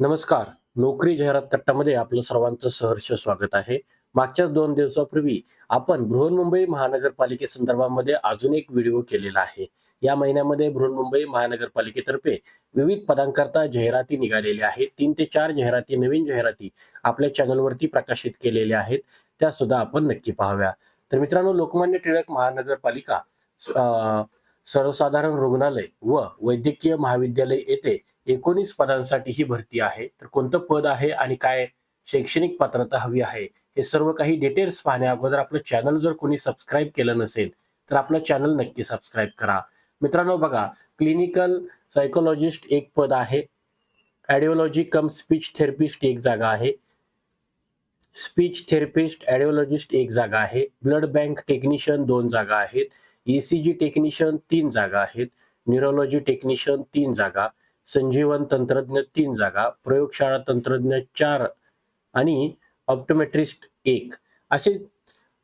नमस्कार. नोकरी जाहिरात कट्टामध्ये आपलं सर्वांचं सहर्ष स्वागत आहे. मागच्याच दोन दिवसापूर्वी आपण बृहन्मुंबई महानगरपालिकेसंदर्भामध्ये अजून एक व्हिडिओ केलेला आहे. या महिन्यामध्ये बृहन्मुंबई महानगरपालिकेतर्फे विविध पदांकरता जाहिराती निघालेल्या आहेत. तीन ते चार जाहिराती नवीन जाहिराती आपल्या चॅनलवरती प्रकाशित केलेल्या आहेत. त्या सुद्धा आपण नक्की पाहाव्या. तर मित्रांनो लोकमान्य टिळक महानगरपालिका सर्वसाधारण रुग्णालय व वैद्यकीय महाविद्यालय येथे एकोणीस पदांसाठी ही भरती आहे. तर कोणतं पद आहे आणि काय शैक्षणिक पात्रता हवी आहे? हे सर्व काही डिटेल्स पाहण्या अगोदर आपलं चॅनल जर कोणी सबस्क्राईब केलं नसेल तर आपलं चॅनल नक्की सबस्क्राईब करा. मित्रांनो बघा क्लिनिकल सायकोलॉजिस्ट एक पद आहे. ॲडिओलॉजी कम स्पीच थेरपिस्ट एक जागा आहे. स्पीच थेरपिस्ट ॲडिओलॉजिस्ट एक जागा आहे. ब्लड बँक टेक्निशियन दोन जागा आहेत. ईसीजी टेक्निशियन तीन जागा आहेत. न्यूरोलॉजी टेक्निशियन तीन जागा. संजीवन तंत्रज्ञ तीन जागा. प्रयोगशाळा तंत्रज्ञ चार आणि ऑप्टोमेट्रिस्ट एक. असे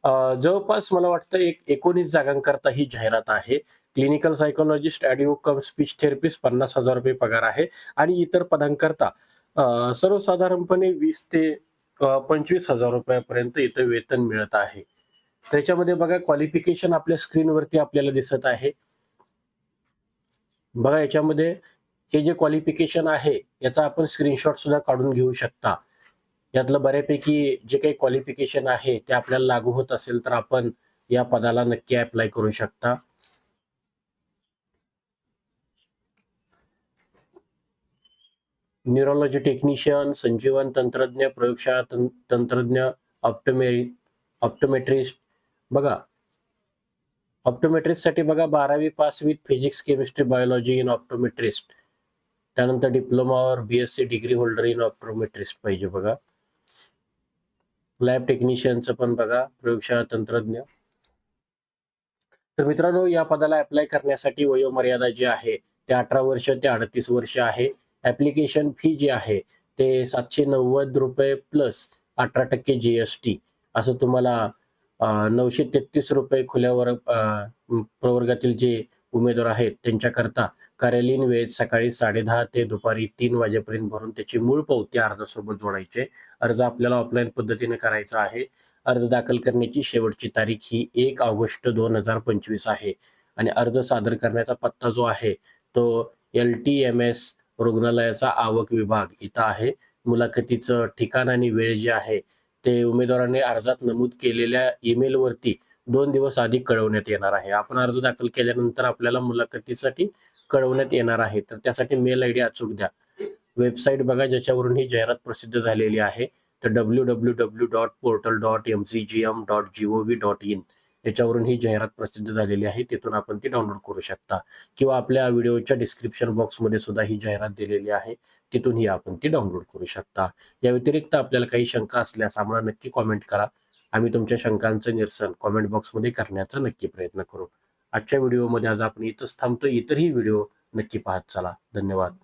जवळपास मला वाटतं एक एकोणीस जागांकरता ही जाहिरात आहे. Clinical psychologist audio cum speech therapist पन्नास हजार रुपये पगार आहे. आणि इतर पदांकरता सर्वसाधारणपणे वीस ते पंचवीस हजार रुपयापर्यंत इथं वेतन मिळत आहे. त्याच्यामध्ये बघा क्वालिफिकेशन आपल्या स्क्रीनवरती आपल्याला दिसत आहे. बघा याच्यामध्ये हे जे क्वालिफिकेशन आहे याचा आपण स्क्रीनशॉट सुद्धा काढून घेऊ शकता. यातलं बऱ्यापैकी जे काही क्वालिफिकेशन आहे ते आपल्याला लागू होत असेल तर आपण या पदाला नक्की अप्लाय करू शकता. न्यूरोलॉजी टेक्निशियन संजीवन तंत्रज्ञ प्रयोगशाळा तं- तंत्रज्ञ ऑप्टोमे ऑप्टोमेट्रिस्ट बघा ऑप्टोमेट्रिस्टसाठी बघा बारावी pass with physics chemistry biology in optometrist त्यानंतर डिप्लोमावर BSc degree holder in optometrist पाहिजे बघा. लॅब टेक्निशियनचं पण बघा प्रयोगशाळा तंत्रज्ञ तर मित्रांनो या पदाला अप्लाय करण्यासाठी वयोमर्यादा जी आहे ते अठरा वर्ष ते अडतीस वर्ष आहे. ऍप्लिकेशन फी जी आहे ते सातशे नव्वद रुपये प्लस अठरा टक्के जीएसटी असं तुम्हाला नऊशे तेहतीस रुपये खुल्यावर प्रवर्गातील जे उमेदवार आहेत त्यांच्याकरता कार्यालयीन वेळेत सकाळी साडेदहा ते दुपारी तीन वाजेपर्यंत भरून त्याची मूळ पावती अर्जासोबत जोडायचे. अर्ज आपल्याला ऑफलाईन पद्धतीने करायचा आहे. अर्ज दाखल करण्याची शेवटची तारीख ही एक ऑगस्ट दोन हजार पंचवीस आहे. आणि अर्ज सादर करण्याचा पत्ता जो आहे तो एल टी एम एस रुग्णालयाचा आवक विभाग इथं आहे. मुलाखतीचं ठिकाण आणि वेळ जे आहे ते उमेदवाराने अर्जात नमूद केलेल्या ईमेलवरती दोन दिवस आधी कळवण्यात येणार आहे. आपण अर्ज दाखल केल्यानंतर आपल्याला मुलाखतीसाठी कळवण्यात येणार आहे. तर त्यासाठी मेल आय डी अचूक द्या. वेबसाईट बघा ज्याच्यावरून ही जाहिरात प्रसिद्ध झालेली आहे. तर W W W dot portal dot M C G M dot G O V dot in. याच्यावरून ही जाहिरात प्रसिद्ध झालेली आहे तिथून आपण ती डाउनलोड करू शकता. किंवा आपल्या व्हिडिओच्या डिस्क्रिप्शन बॉक्समध्ये सुद्धा ही जाहिरात दिलेली आहे तिथूनही आपण ती डाउनलोड करू शकता. या व्यतिरिक्त आपल्याला काही शंका असल्यास आम्हाला नक्की कॉमेंट करा. आम्ही तुमच्या शंकांचं निरसन कॉमेंट बॉक्समध्ये करण्याचा नक्की प्रयत्न करू. आजच्या व्हिडिओमध्ये आज आपण इथंच थांबतो. इतरही व्हिडिओ नक्की पाहत चला. धन्यवाद.